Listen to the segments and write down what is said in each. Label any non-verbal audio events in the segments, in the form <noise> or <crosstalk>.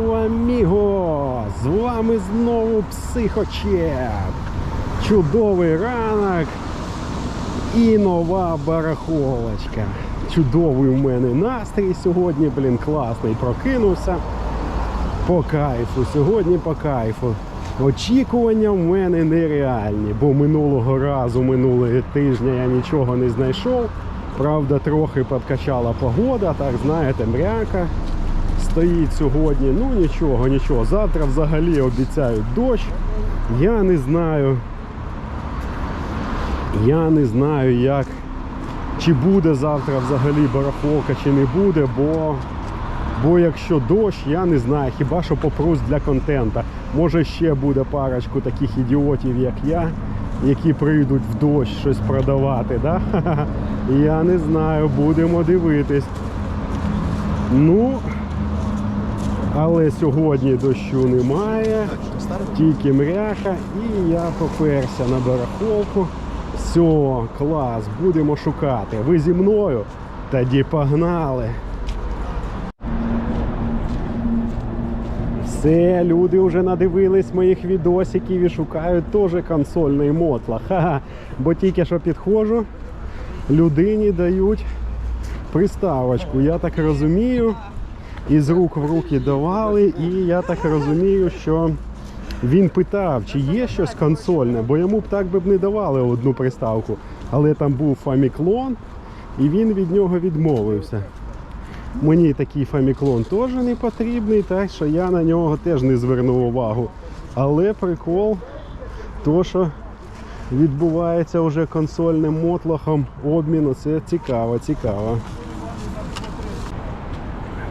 Hello! З вами знову психочеп. Чудовий ранок і нова барахолочка. Чудовий у мене настрій сьогодні, блін, класний. Прокинувся. По кайфу, сьогодні по кайфу. Очікування в мене нереальні, бо минулого разу, минулого тижня я нічого не знайшов. Правда, трохи подкачала погода, так знаєте, мряка стоїть сьогодні. Ну нічого, нічого. Завтра взагалі обіцяють дощ. Я не знаю. Я не знаю, як чи буде завтра взагалі барахолка, чи не буде, бо Бо якщо дощ, я не знаю, хіба що попрусь для контента. Може ще буде парочку таких ідіотів, як я, які прийдуть в дощ щось продавати. Да? <laughs> Я не знаю, будемо дивитись. Ну, але сьогодні дощу немає, тільки мряха, і я поперся на барахолку. Все, клас, будемо шукати. Ви зі мною? Тоді погнали. Все, люди вже надивились моїх відосиків і шукають теж консольний мотла. Ха-ха. Бо тільки що підходжу, людині дають приставочку. Я так розумію, із рук в руки давали, і я так розумію, що він питав, чи є щось консольне, бо йому б так би не давали одну приставку. Але там був фаміклон, і він від нього відмовився. Мені такий фаміклон теж не потрібний, так що я на нього теж не звернув увагу. Але прикол, то що відбувається вже консольним мотлохом обміну, це цікаво, цікаво.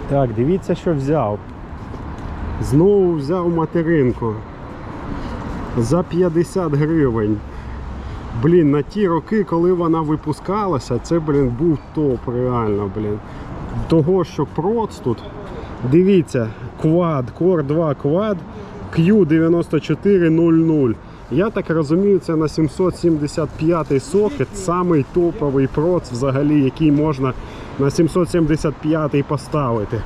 Так, дивіться, що взяв. Знову взяв материнку за 50 гривень. Блін, на ті роки, коли вона випускалася, це, блін, був топ, реально, блін. Того, що проц тут. Дивіться, Quad, Core 2 Quad Q9400. Я так розумію, це на 775 сокет, самий топовий проц взагалі, який можна на 775 поставити.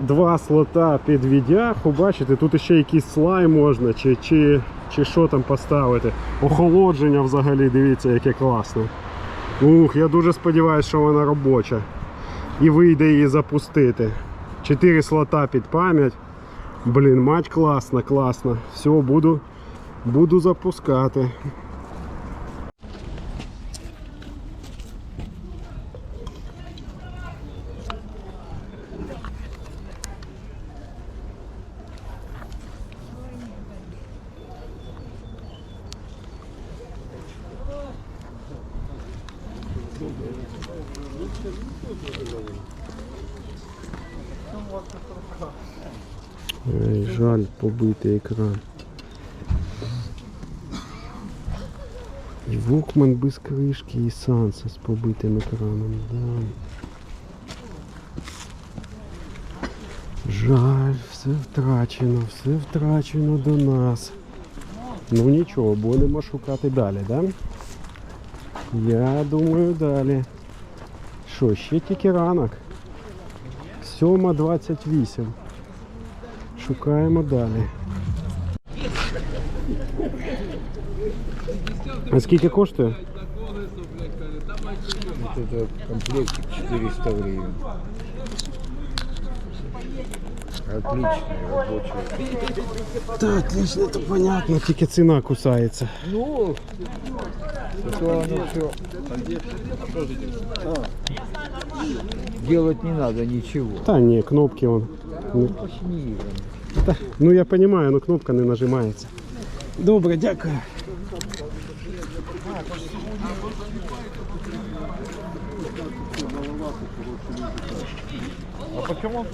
Два слота під віддяху, бачите, тут ще якийсь слайм можна, чи, чи, чи що там поставити. Охолодження взагалі, дивіться, яке класне. Ух, я дуже сподіваюся, що вона робоча. І вийде її запустити. Чотири слота під пам'ять. Блін, мать класна, класна. Все, буду, буду запускати. Ой, жаль, побитий екран. І Вокман без кришки і Санса з побитим екраном. Да. Жаль, все втрачено, все втрачено до нас. Ну нічого, будемо шукати далі, да? Я думаю далі. Що, ще тільки ранок. 7.28. Шукаємо далі. А скільки коштує? Вот это комплектик 400 гривен. Отличный рабочий. Та отлично, то понятно, тільки ціна кусається. Ну, это оно все. Делать не надо ничего. Та ні, кнопки вон. Ну, Почини его. та, ну я розумію, але кнопка не нажимається. Добре, дякую. А почему он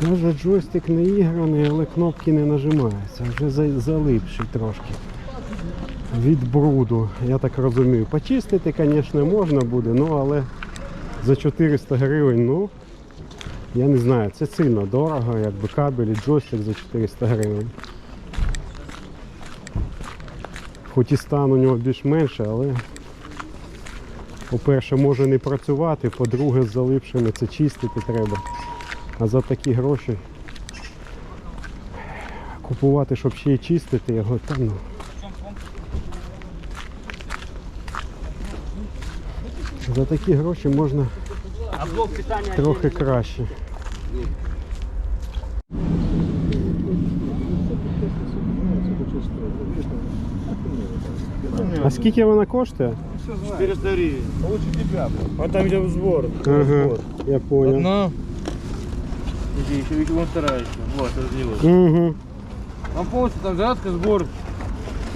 Каже, джойстик не іграний, але кнопки не нажимаються. Вже за- залипший трошки. Від бруду, я так розумію. Почистити, звісно, можна буде, ну але за 400 гривень, ну, я не знаю, це сильно дорого, якби кабель і джойстик за 400 гривень. Хоч і стан у нього більш менше, але По-перше, може не працювати, по-друге, з залипшими це чистити треба. А за такі гроші купувати, щоб ще й чистити його, та ну. За такі гроші можна трохи краще. А скільки вона коштує? 400 гривень. Лучше тебя. А там где сбор. Ага, я понял. Одна. Иди, еще ведь вон вторая еще. Вот, разделилась. Угу. Там полностью там зарядка, сбор.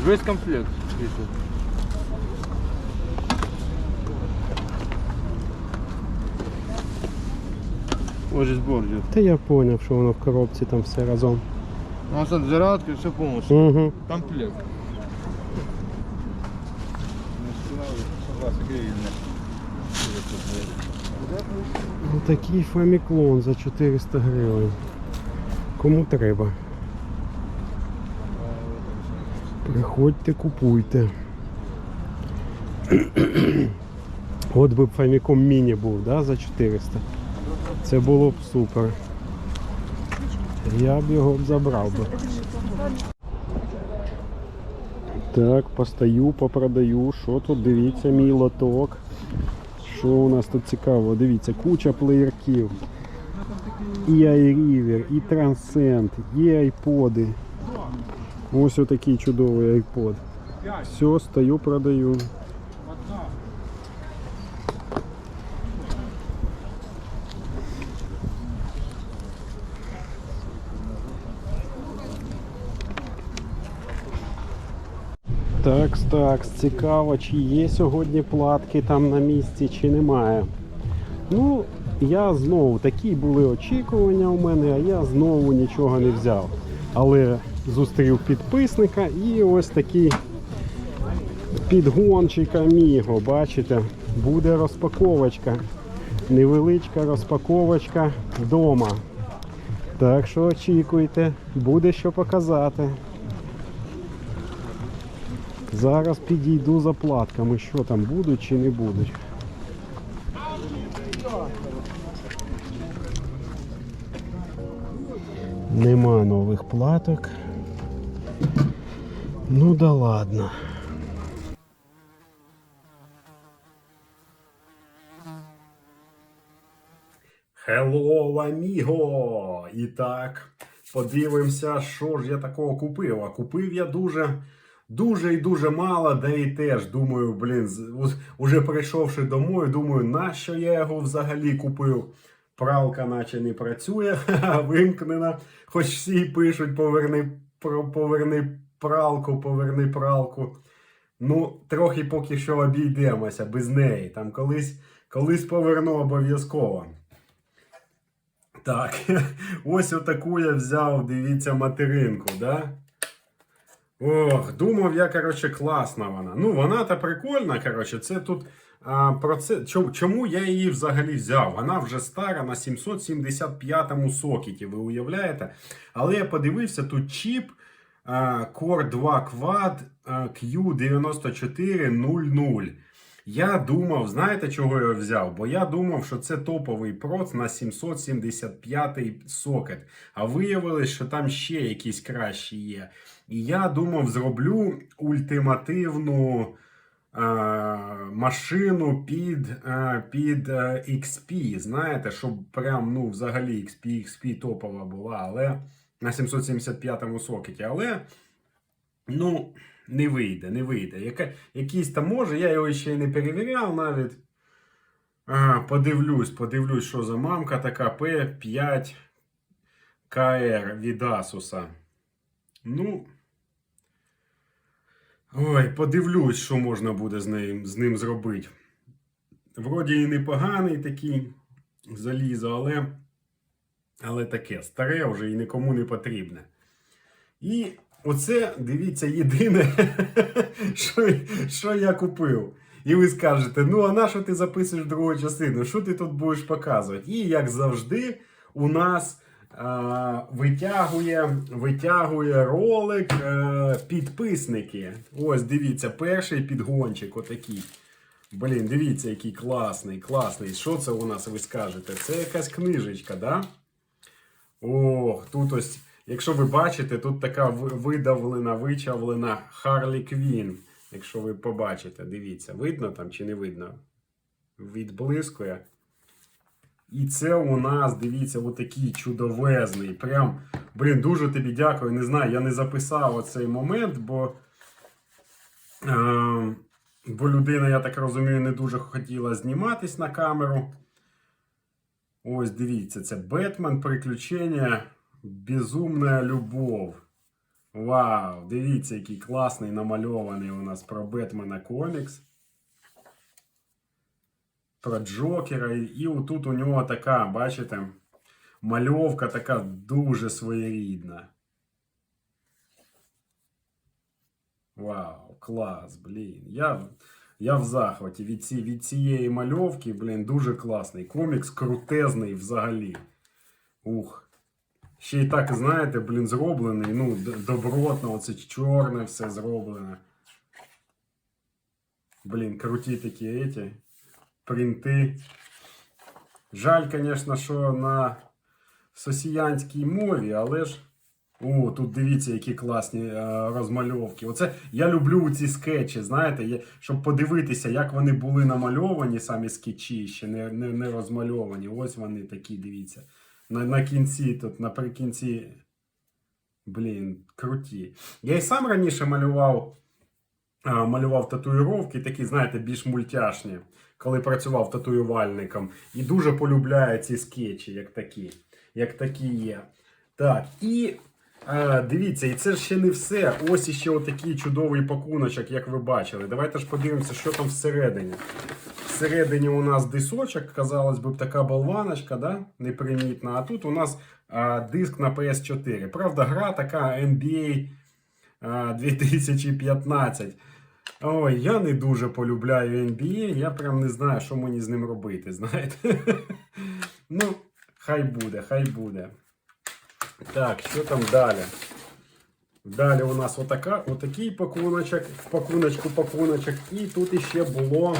Весь комплект. Видите. Же сбор идет. Та я понял, що воно в коробці там все разом. Ну, а там зарядка, все полностью. Угу. Комплект. Такий фаміклон за 400 гривень. Кому треба? Приходьте, купуйте. От би б Famicom Mini був, да, за 400. Це було б супер. Я б його б забрав би. Так, постаю, попродаю. Що тут? Дивіться, мій лоток. Що у нас тут цікаво? Дивіться, куча плеєрків. І iRiver, і Transcend, є айподи. Ось отакий чудовий айпод. Все, стою, продаю. Так, так, цікаво, чи є сьогодні платки там на місці, чи немає. Ну, я знову такі були очікування у мене, а я знову нічого не взяв. Але зустрів підписника і ось такий підгончик Amigo, бачите, буде розпаковочка. Невеличка розпаковочка вдома. Так що очікуйте, буде що показати. Зараз підійду за платками, що там будуть чи не будуть. Нема нових платок. Ну да ладно. Hello, amigo! І так, подивимося, що ж я такого купив. А купив я дуже, дуже і дуже мало, де і теж думаю, блін, уже прийшовши домой, думаю, нащо я його взагалі купив. Пралка наче не працює, <laughs> вимкнена. Хоч всі пишуть, поверни, поверни пралку, поверни пралку. Ну, трохи поки що обійдемося без неї. Там колись, колись поверну обов'язково. Так, <laughs> ось отаку я взяв, дивіться, материнку, да? Ох, думав я, коротше, класна вона. Ну, вона та прикольна, коротше, це тут. А, про це, чому, я її взагалі взяв? Вона вже стара на 775-му сокеті, ви уявляєте? Але я подивився, тут чіп Core 2 Quad а, Q9400. Я думав, знаєте, чого я взяв? Бо я думав, що це топовий проц на 775 сокет. А виявилось, що там ще якісь кращі є. І я думав, зроблю ультимативну е, машину під, е, під е, XP. Знаєте, щоб прям ну, взагалі XP, XP топова була, але на 775 му сокеті. Але ну, не вийде, не вийде. Яка, якийсь там може, я його ще й не перевіряв навіть. А, подивлюсь, подивлюсь, що за мамка така P5 KR від Asus. Ну. Ой, подивлюсь, що можна буде з ним, з ним зробити. Вроді і непоганий такий залізо, але, але таке старе вже і нікому не потрібне. І оце, дивіться, єдине, <laughs> що, що я купив. І ви скажете, ну а на що ти записуєш другу частину? Що ти тут будеш показувати? І як завжди, у нас а, витягує, витягує ролик е, підписники. Ось дивіться, перший підгончик отакий. Блін, дивіться, який класний, класний. Що це у нас, ви скажете? Це якась книжечка, да? Ох, тут ось, якщо ви бачите, тут така видавлена, вичавлена Харлі Квін. Якщо ви побачите, дивіться, видно там чи не видно? Відблискує. І це у нас, дивіться, отакий чудовезний. Прям, блін, дуже тобі дякую. Не знаю, я не записав оцей момент, бо. Е, бо людина, я так розумію, не дуже хотіла зніматись на камеру. Ось дивіться, це Бетмен, приключення, безумна любов. Вау! Дивіться, який класний намальований у нас про Бетмена комікс. Про Джокера. І отут у нього така, бачите, мальовка така дуже своєрідна. Вау, клас, блін. Я, я в захваті від, ці, від цієї мальовки, блін, дуже класний. Комікс крутезний взагалі. Ух. Ще й так, знаєте, блін, зроблений. Ну, добротно, оце чорне все зроблене. Блін, круті такі еті. Принти. Жаль, звісно, що на сосіянській мові, але ж. О, тут дивіться, які класні е, розмальовки. Оце я люблю ці скетчі, знаєте, є, щоб подивитися, як вони були намальовані, самі скетчі, ще не, не, не розмальовані. Ось вони такі, дивіться. На, на кінці, тут наприкінці. Блін, круті. Я і сам раніше малював, е, малював татуїровки, такі, знаєте, більш мультяшні, коли працював татуювальником. І дуже полюбляю ці скетчі, як такі, як такі є. Так, і а, дивіться, і це ще не все. Ось іще отакий чудовий пакуночок, як ви бачили. Давайте ж подивимося, що там всередині. Всередині у нас дисочок, казалось би, така болваночка, да? непримітна. А тут у нас а, диск на PS4. Правда, гра така NBA а, 2015. Ой, я не дуже полюбляю NBA, я прям не знаю, що мені з ним робити, знаєте. <laughs> ну, хай буде, хай буде. Так, що там далі? Далі у нас отака, отакий пакуночок, в пакуночку пакуночок. І тут іще було.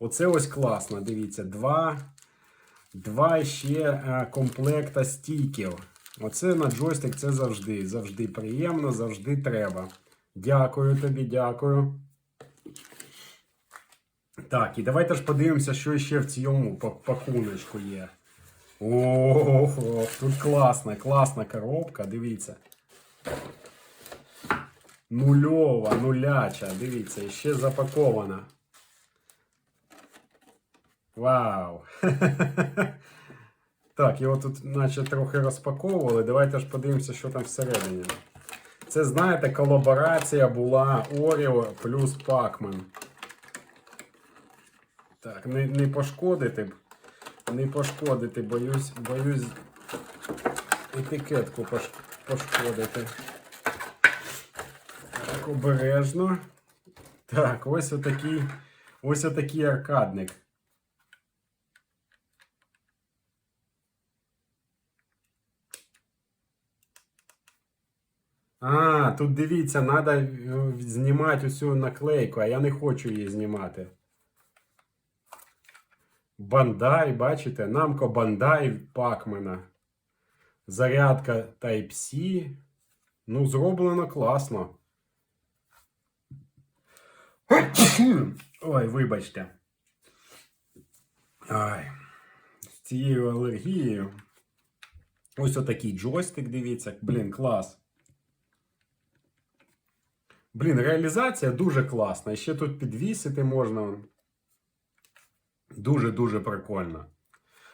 Оце ось класно. Дивіться, два, два ще е, комплекта стіків. Оце на джойстик це завжди. Завжди приємно, завжди треба. Дякую тобі, дякую. Так, і давайте ж подивимося, що ще в цьому па- пакуночку є. Ого, тут класна, класна коробка, дивіться. Нульова, нуляча, дивіться, ще запакована. Вау! <laughs> Так, його тут наче трохи розпаковували. Давайте ж подивимося, що там всередині. Це, знаєте, колаборація була Oreo плюс Pac-Man. Так, не, не пошкодити. Не пошкодити, боюсь, боюсь етикетку пошкодити. Так, обережно. Так, ось отакий, ось отакий аркадник. А, тут дивіться, треба знімати усю наклейку, а я не хочу її знімати. Бандай, бачите? Намко Бандай Пакмена. Зарядка Type-C. Ну, зроблено класно. Ой, вибачте. Ай. З цією алергією. Ось отакий джойстик, дивіться. Блін, клас. Блін, реалізація дуже класна. Ще тут підвісити можна. Дуже-дуже прикольно.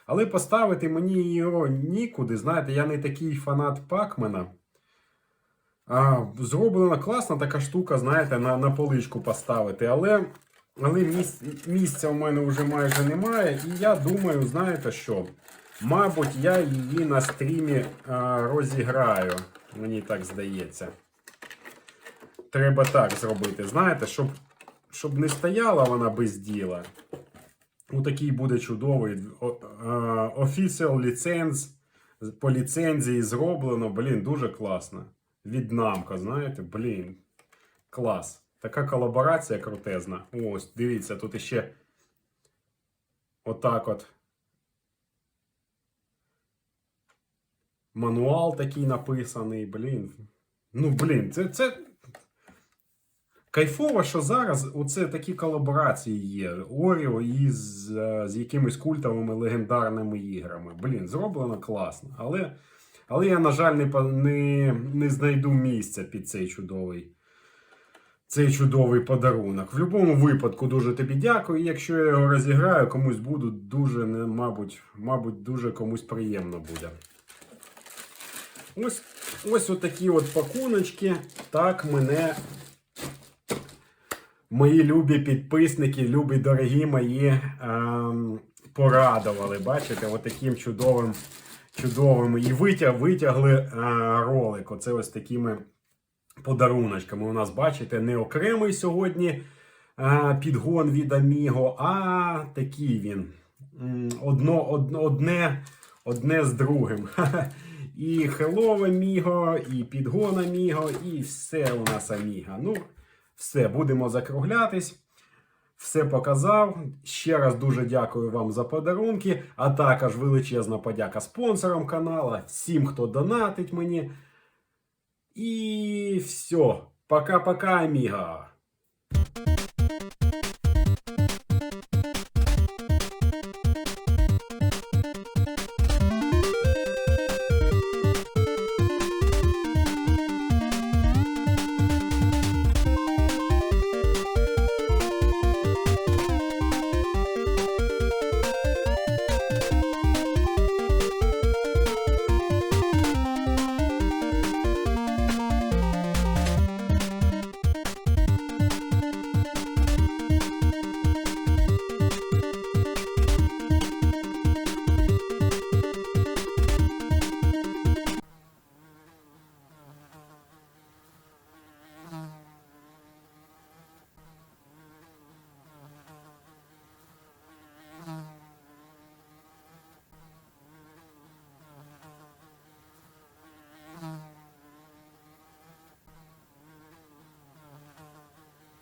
Але поставити мені його нікуди. Знаєте, я не такий фанат Пакмена. А, зроблена класна така штука, знаєте, на, на поличку поставити. Але, але місць, місця в мене вже майже немає. І я думаю, знаєте що? Мабуть, я її на стрімі а, розіграю. Мені так здається. Треба так зробити, знаєте, щоб, щоб не стояла вона без діла. Отакий буде чудовий е, офіціал ліценз. По ліцензії зроблено. Блін, дуже класно. Від намка, знаєте, блін. Клас. Така колаборація крутезна. Ось, дивіться, тут іще Отак от. Мануал такий написаний, блін. Ну, блін, це, це кайфово, що зараз оце такі колаборації є. Оріо із е, з якимись культовими легендарними іграми. Блін, зроблено класно. Але, але я, на жаль, не, не, не знайду місця під цей чудовий. Цей чудовий подарунок. В будь-якому випадку дуже тобі дякую. Якщо я його розіграю, комусь буду дуже, мабуть, мабуть, дуже комусь приємно буде. Ось, ось отакі от пакуночки. Так мене мої любі підписники, любі дорогі мої ем, порадували. Бачите, отаким чудовим, чудовим. І витяг, витягли е, ролик. Оце ось такими подаруночками. У нас, бачите, не окремий сьогодні е, підгон від Аміго, а такий він. Одно, одно, одне, одне з другим. <laughs> І Hello Amigo, і підгон Amigo, і все у нас Amiga. Ну, все, будемо закруглятись. Все показав. Ще раз дуже дякую вам за подарунки, а також величезна подяка спонсорам каналу, всім, хто донатить мені. І все. Пока-пока, Аміга.